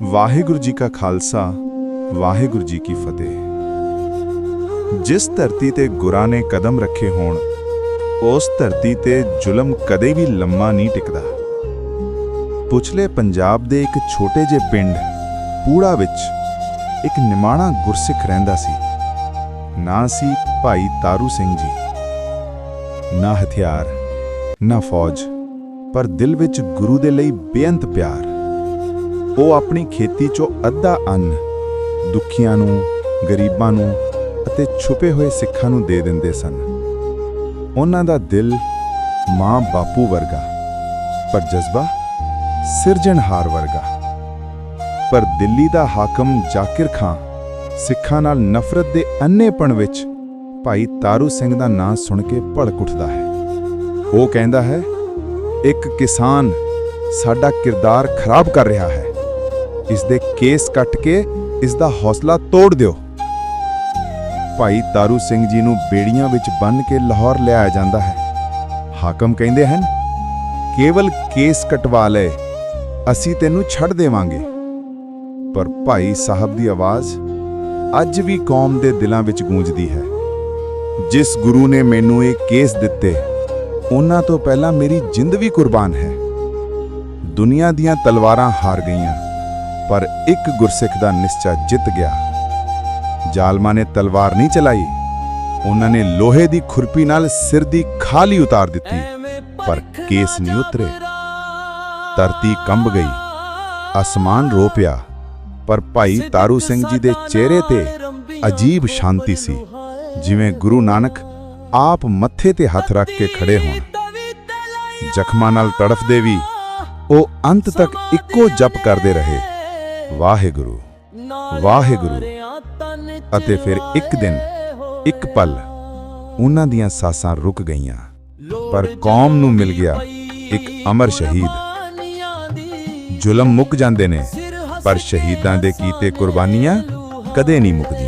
ਵਾਹਿਗੁਰੂ ਜੀ ਕਾ ਖਾਲਸਾ, ਵਾਹਿਗੁਰੂ ਜੀ ਕੀ ਫਤਿਹ। ਜਿਸ ਧਰਤੀ ਤੇ ਗੁਰਾਂ ਨੇ ਕਦਮ ਰੱਖੇ ਹੋਣ, ਉਸ ਧਰਤੀ ਤੇ ਜ਼ੁਲਮ ਕਦੇ ਵੀ ਲੰਮਾ ਨਹੀਂ ਟਿਕਦਾ। ਪੁੱਛਲੇ ਪੰਜਾਬ ਦੇ ਇੱਕ ਛੋਟੇ ਜਿਹੇ ਪਿੰਡ, ਪੂੜਾ ਵਿੱਚ ਇੱਕ ਨਿਮਾਣਾ ਗੁਰਸਿੱਖ ਰਹਿੰਦਾ ਸੀ। ਨਾਂ ਸੀ ਭਾਈ ਤਾਰੂ ਸਿੰਘ ਜੀ। ਨਾ ਹਥਿਆਰ, ਨਾ ਫੌਜ, ਪਰ ਦਿਲ ਵਿੱਚ ਗੁਰੂ ਦੇ ਲਈ ਬੇਅੰਤ ਪਿਆਰ। ਉਹ ਆਪਣੀ ਖੇਤੀ 'ਚੋਂ ਅੱਧਾ ਅੰਨ ਦੁਖੀਆਂ ਨੂੰ, ਗਰੀਬਾਂ ਨੂੰ ਅਤੇ ਛੁਪੇ ਹੋਏ ਸਿੱਖਾਂ ਨੂੰ ਦੇ ਦਿੰਦੇ ਸਨ। ਉਹਨਾਂ ਦਾ ਦਿਲ ਮਾਂ ਬਾਪੂ ਵਰਗਾ, ਪਰ ਜਜ਼ਬਾ ਸਿਰਜਣਹਾਰ ਵਰਗਾ। ਪਰ ਦਿੱਲੀ ਦਾ ਹਾਕਮ ਜ਼ਾਕਿਰ ਖਾਨ ਸਿੱਖਾਂ ਨਾਲ ਨਫ਼ਰਤ ਦੇ ਅੰਨੇਪਣ ਵਿੱਚ ਭਾਈ ਤਾਰੂ ਸਿੰਘ ਦਾ ਨਾਂ ਸੁਣ ਕੇ ਭੜਕ ਉੱਠਦਾ ਹੈ। ਉਹ ਕਹਿੰਦਾ ਹੈ, ਇੱਕ ਕਿਸਾਨ ਸਾਡਾ ਕਿਰਦਾਰ ਖਰਾਬ ਕਰ ਰਿਹਾ ਹੈ। ਇਸ ਦੇ ਕੇਸ ਕੱਟ ਕੇ ਇਸ ਦਾ ਹੌਸਲਾ ਤੋੜ ਦਿਓ। ਭਾਈ ਤਾਰੂ ਸਿੰਘ ਜੀ ਨੂੰ ਬੇੜੀਆਂ ਵਿੱਚ ਬੰਨ੍ਹ ਕੇ ਲਾਹੌਰ ਲਿਆਇਆ ਜਾਂਦਾ ਹੈ। ਹਾਕਮ ਕਹਿੰਦੇ ਹਨ, ਕੇਵਲ ਕੇਸ ਕਟਵਾ ਲੈ, ਅਸੀਂ ਤੈਨੂੰ ਛੱਡ ਦੇਵਾਂਗੇ। ਪਰ ਭਾਈ ਸਾਹਿਬ ਦੀ ਆਵਾਜ਼ ਅੱਜ ਵੀ ਕੌਮ ਦੇ ਦਿਲਾਂ ਵਿੱਚ ਗੂੰਜਦੀ ਹੈ। ਜਿਸ ਗੁਰੂ ਨੇ ਮੈਨੂੰ ਇਹ ਕੇਸ ਦਿੱਤੇ, ਉਹਨਾਂ ਤੋਂ ਪਹਿਲਾਂ ਮੇਰੀ ਜਿੰਦ ਵੀ ਕੁਰਬਾਨ ਹੈ। ਦੁਨੀਆ ਦੀਆਂ ਤਲਵਾਰਾਂ ਹਾਰ ਗਈਆਂ। ਪਰ ਇੱਕ ਗੁਰਸਿੱਖ ਦਾ ਨਿਸ਼ਚਾ ਜਿੱਤ ਗਿਆ। ਜ਼ਾਲਮਾਂ ਨੇ ਤਲਵਾਰ ਨਹੀਂ ਚਲਾਈ। ਉਹਨਾਂ ਨੇ ਲੋਹੇ ਦੀ ਖੁਰਪੀ ਨਾਲ ਸਿਰ ਦੀ ਖਾਲੀ ਉਤਾਰ ਦਿੱਤੀ ਪਰ ਕੇਸ ਨਹੀਂ ਉਤਰੇ। ਧਰਤੀ ਕੰਬ ਗਈ। ਅਸਮਾਨ ਰੋ ਪਿਆ। ਪਰ ਭਾਈ ਤਾਰੂ ਸਿੰਘ ਜੀ ਦੇ ਚਿਹਰੇ ਤੇ ਅਜੀਬ ਸ਼ਾਂਤੀ ਸੀ। ਜਿਵੇਂ ਗੁਰੂ ਨਾਨਕ ਆਪ ਮੱਥੇ ਤੇ ਹੱਥ ਰੱਖ ਕੇ ਖੜੇ ਹੋਣ। ਜ਼ਖਮਾਂ ਨਾਲ ਤੜਫਦੇ ਵੀ ਉਹ ਅੰਤ ਤੱਕ ਇੱਕੋ ਜਪ ਕਰਦੇ ਰਹੇ। ਵਾਹਿਗੁਰੂ ਵਾਹਿਗੁਰੂ। ਅਤੇ ਫਿਰ ਇੱਕ ਦਿਨ ਇੱਕ ਪਲ ਉਹਨਾਂ ਦੀਆਂ ਸਾਸਾਂ ਰੁਕ ਗਈਆਂ ਪਰ ਕੌਮ ਨੂੰ ਮਿਲ ਗਿਆ ਇੱਕ ਅਮਰ ਸ਼ਹੀਦ। ਜ਼ੁਲਮ ਮੁੱਕ ਜਾਂਦੇ ਨੇ ਪਰ ਸ਼ਹੀਦਾਂ ਦੇ ਕੀਤੇ ਕੁਰਬਾਨੀਆਂ ਕਦੇ ਨਹੀਂ ਮੁੱਕਦੀਆਂ।